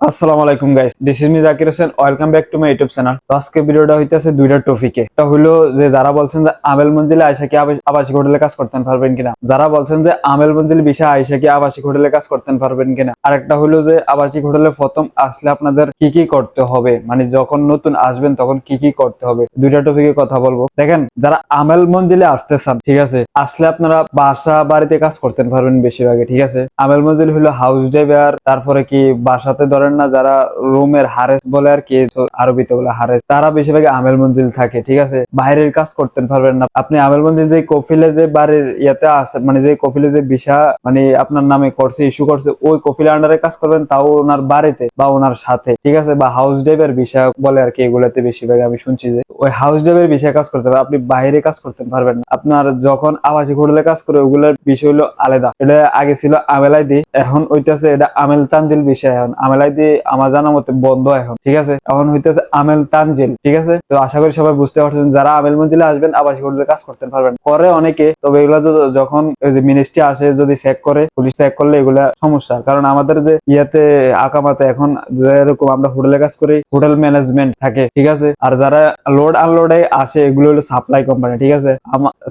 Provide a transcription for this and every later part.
আসসালামু আলাইকুম guys this is me Zakir Hossain welcome back to my YouTube channel তো আজকে ভিডিওটা হইতেছে দুইটা টপিকে এটা হলো যে, যারা বলছেন যে আমেল মঞ্জিলে আয়সা কি আবাস- আবাসিক হোটেলে কাজ করতে পারবেন কিনা? যারা বলছেন যে আমেল মঞ্জিল বিষয়ে আয়সা কি আবাসিক হোটেলে কাজ করতে পারবেন কিনা? আরেকটা হলো যে, আবাসিক হোটেলে প্রথম আসলে আপনাদের কি কি করতে হবে? মানে যখন নতুন আসবেন তখন কি কি করতে হবে? দুইটা টপিকে কথা বলব। দেখেন, যারা আমেল মঞ্জিলে আসতে চান, ঠিক আছে? আসলে আপনারা বাসা বাড়িতে কাজ করতে পারবেন বেশিরভাগে ঠিক আছে? আমেল মঞ্জিল হলো হাউস ড্রাইভার তারপরে কি বাসাতে ধরেন না যারা রুমের হারেস বলে আর কি আরবিতে বলে হারেস, তারা বেশিরভাগ আমেল মঞ্জিল থাকে, ঠিক আছে? বাইরের কাজ করতে পারবেন না। আপনি আমেল মঞ্জিল যে কফিলে যে বাড়ির ইয়াতে আছে মানে যে কফিলে যে বিষা মানে আপনার নামে করছে ইস্যু করছে, ওই কফিলে আন্ডারে কাজ করবেন, তাও ওনার বাড়িতে বা ওনার সাথে, ঠিক আছে? বা হাউস ড্রাইভার বিষয় বলে আর কি, এগুলাতে বেশিরভাগ আমি শুনছি যে, ওই হাউস ড্রাইভার বিষয়ে কাজ করতে পারবেন আপনি বাইরে কাজ করতে পারবেন না। আপনার যখন আবাসিক হোটেলে কাজ করে, ওগুলোর বিষয় হলো আলাদা। এটা আগে ছিল আমেলাইদি, এখন হইতেছে এটা আমেল তানজিল বিষয়, এখন আমেলাইদি আমার জানার মতে বন্ধ এখন, ঠিক আছে? এখন হইতেছে আমেল তানজিল, ঠিক আছে? তো আশা করি সবাই বুঝতে পারছেন যারা আমেল মঞ্জিলে আসবেন, আবাসিক হোটেলে কাজ করতে পারবেন। করে অনেকে, তবে এগুলা য- যখন মিনিস্ট্রি আসে, যদি চেক করে পুলিশ চেক করলে এগুলা সমস্যা। কারণ আমাদের যে ইয়াতে আকামাতে এখন যেরকম আমরা হোটেলে কাজ করি, হোটেল ম্যানেজমেন্ট থাকে, ঠিক আছে? আর যারা লোড আনলোডে আসে, এগুলো হলো সাপ্লাই কোম্পানি ঠিক আছে?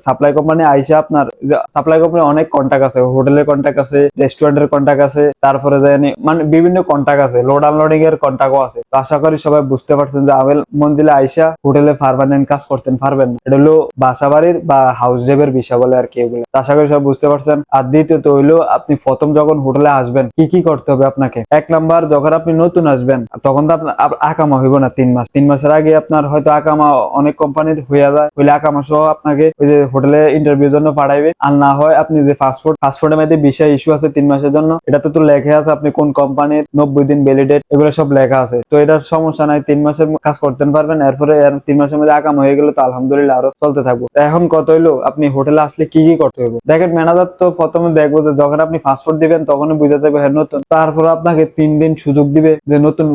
সাপ্লাই কোম্পানি আইসে আপনার সাপ্লাই কোম্পানি অনেক কন্টাক্ট আছে, হোটেলের কন্টাক্ট আছে রেস্টুরেন্টের কন্টাক্ট আছে, তারপরে জানি মানে বিভিন্ন কন্টাক্ট আছে। লোড আনলোডিং এর কন্টাক্টও আছে। তো আশা করি সবাই বুঝতে পারছেন যে আমেল মঞ্জিলে আইসা হোটেলে পারমানেন্ট কাজ করতেন, পারবেন না। এটা হলো বাসা বাড়ির বা হাউস ড্রাইভের বিষয় বলে আর কি এগুলো। আশা করি সবাই বুঝতে পারছেন। আর দ্বিতীয়ত হইল, আপনি প্রথম যখন হোটেলে আসবেন, কি কি করতে হবে আপনাকে? এক নাম্বার, যখন আপনি নতুন আসবেন, তখন তো আপনার আকামা হইব না তিন মাস। তিন মাসের আগে আপনার হয়তো আকামা অনেক কোম্পানির হইয়া যায়। হইলে আকামা সহ আপনাকে ওই যে হোটেলে ইন্টারভিউর জন্য পাঠাইবে। আর না হয় আপনি যে পাসপোর্ট পাসপোর্টের মধ্যে বিষয় ইস্যু আছে তিন মাসের জন্য এটা তো লেখা আছে আপনি কোন কোম্পানির নব্বই দিন ভ্যালিডেট এগুলো সব লেখা আছে। তো এটার সমস্যা নাই, তিন মাসের কাজ করতে পারবেন, এরপরে তিন মাসের মধ্যে আকাম হয়ে গেলে তো আলহামদুলিল্লাহ আরও চলতে থাকব। এখন কত হইল? আপনি হোটেলে আসলে কি কি করতে হবে দেখেন ম্যানেজার তো প্রথমে দেখব যে যখন আপনি পাসপোর্ট দিবেন, তখনই বুঝে যাবে হ্যাঁ নতুন। তারপর আপনাকে তিন দিন সুযোগ দিবে যে নতুন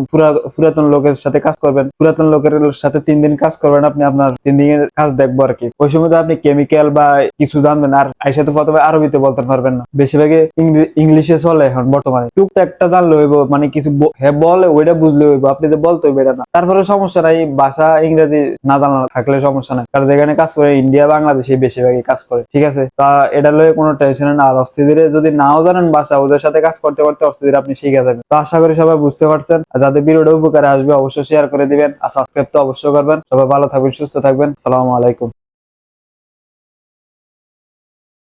পুরাতন লোকের সাথে কাজ করবেন। পুরাতন লোকের সাথে তিন দিন কাজ করবেন আপনি, আপনার তিন দিনের কাজ দেখব আর কি। ওই সময় আপনি কেমিক্যাল বা কিছু জানবেন, আর আইসা তো প্রথমে আরবিতে বলতে পারবেন না। বেশিরভাগে ইংলিশে চলে এখন বর্তমানে। টুকটা একটা জানলে হইব মানে কিছু হ্যাঁ বলে ওইটা বুঝলে হইব, আপনি যে বলতে হইবে এটা না। তারপরে সমস্যা নাই, ভাষা, ইংরেজি না জানা থাকলে সমস্যা নাই। কারণ যেখানে কাজ করে, ইন্ডিয়া, বাংলাদেশে বেশিরভাগই কাজ করে, ঠিক আছে? তা এটা লয়ে কোনো টেনশন না। আর অস্থিরে যদি নাও জানেন ভাষা, ওদের সাথে কাজ করতে করতে অস্থিরে আপনি শিখে যাবেন। তো আশা করি সবাই বুঝতে পারছেন। আর যাদের ভিডিওটা উপকারে আসবে, অবশ্যই শেয়ার করে দিবেন। আর সাবস্ক্রাইব তো অবশ্যই করবেন। সবাই ভালো থাকবেন, সুস্থ থাকবেন। সালামু আলাইকুম।